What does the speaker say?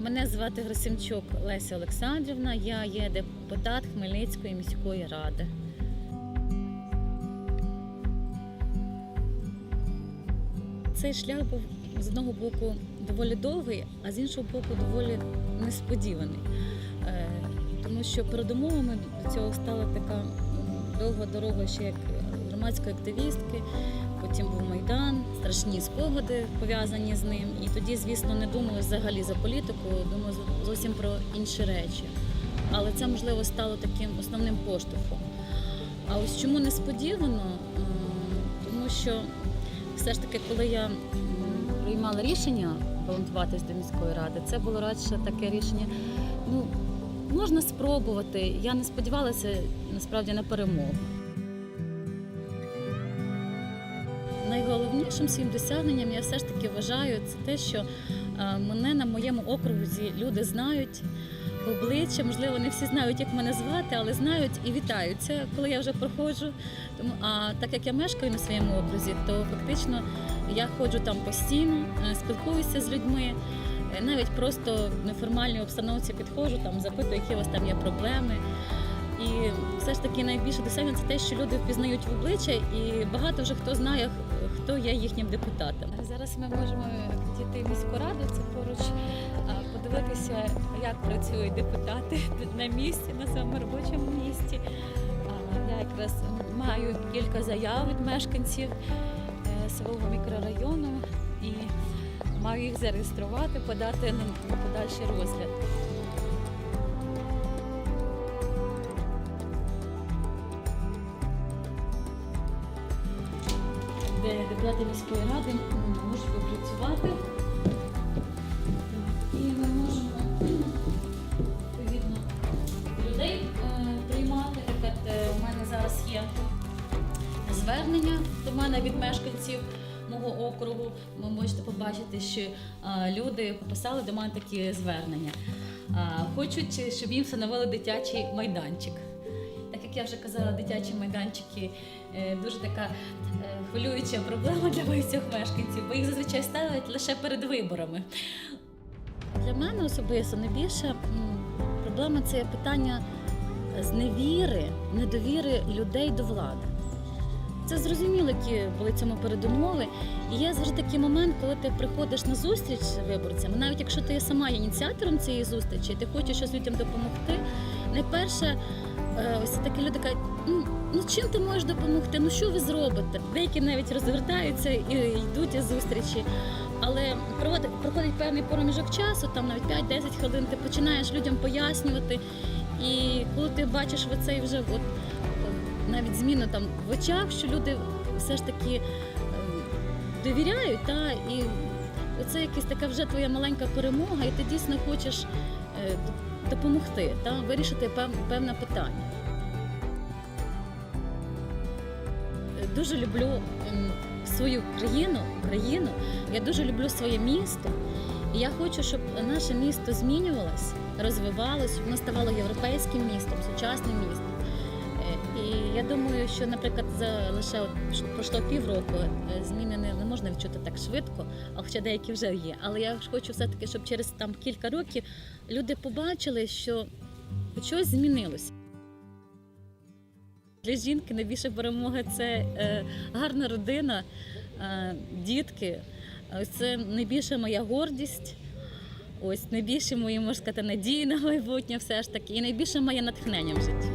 Мене звати Грасимчук Леся Олександрівна. Я є депутат Хмельницької міської ради. Цей шлях був з одного боку доволі довгий, а з іншого боку доволі несподіваний. Е, Тому що передумовами до цього стала така довга дорога ще як громадської активістки, потім був Майдан, страшні спогади пов'язані з ним. І тоді, звісно, не думала взагалі за політику, думала зовсім про інші речі. Але це, можливо, стало таким основним поштовхом. А ось чому несподівано? Тому що все ж таки, коли я приймала рішення балотуватись до міської ради, це було радше таке рішення. Ну, можна спробувати. Я не сподівалася насправді на перемогу. Найголовнішим своїм досягненням я все ж таки вважаю це те, що е, мене на моєму окрузі люди знають обличчя. Можливо, не всі знають, як мене звати, але знають і вітаються, коли я вже проходжу. Тому а так як я мешкаю на своєму окрузі, то фактично я ходжу там постійно, е, спілкуюся з людьми. е, Навіть просто в неформальній обстановці підходжу, там запитую, які у вас там є проблеми. І все ж таки найбільше досягнення це те, що люди впізнають в обличчя, і багато вже хто знає, хто є їхнім депутатом. Зараз ми можемо дійти в міську раду, це поруч подивитися, як працюють депутати на місці, на своєму робочому місці. Я якраз маю кілька заяв від мешканців е, свого мікрорайону і маю їх зареєструвати, подати на подальший розгляд. Де депутати міської ради можуть попрацювати. І ми можемо відповідно людей е, приймати. Наприклад, е, у мене зараз є звернення до мене від мешканців мого округу. Ви можете побачити, що е, люди писали до мене такі звернення. Хочуть, щоб їм встановили дитячий майданчик. Як я вже казала, дитячі майданчики е, дуже така е, хвилююча проблема для багатьох мешканців, бо їх зазвичай ставлять лише перед виборами. Для мене особисто найбільша проблема це питання зневіри, недовіри людей до влади. Це зрозуміло, які були цьому передумови. І є завжди такий момент, коли ти приходиш на зустріч з виборцями, навіть якщо ти є сама ініціатором цієї зустрічі, і ти хочеш щось людям допомогти. Найперше, ось такі люди кажуть, ну, чим ти можеш допомогти? Ну що ви зробите? Деякі навіть розвертаються і йдуть із зустрічі. Але проходить певний проміжок часу, там навіть 5-10 хвилин, ти починаєш людям пояснювати. І коли ти бачиш оцей вже от, е, навіть зміну там в очах, що люди все ж таки е, довіряють, та, і це якась така вже твоя маленька перемога, і ти дійсно хочеш е, допомогти, та, вирішити певне питання. Е, Дуже люблю свою країну, Україну, я дуже люблю своє місто. І я хочу, щоб наше місто змінювалось, розвивалось, щоб воно ставало європейським містом, сучасним містом. І я думаю, що, наприклад, за лише от пройшло півроку, е, зміни не, не можна відчути так швидко, а хоча деякі вже є. Але я хочу все-таки, щоб через там кілька років люди побачили, що щось змінилося. Для жінки найбільша перемога це е, гарна родина, е, дітки. Це найбільша моя гордість. Ось найбільше мої, можна сказати, надії на майбутнє все ж таки, і найбільше моє натхнення в житті.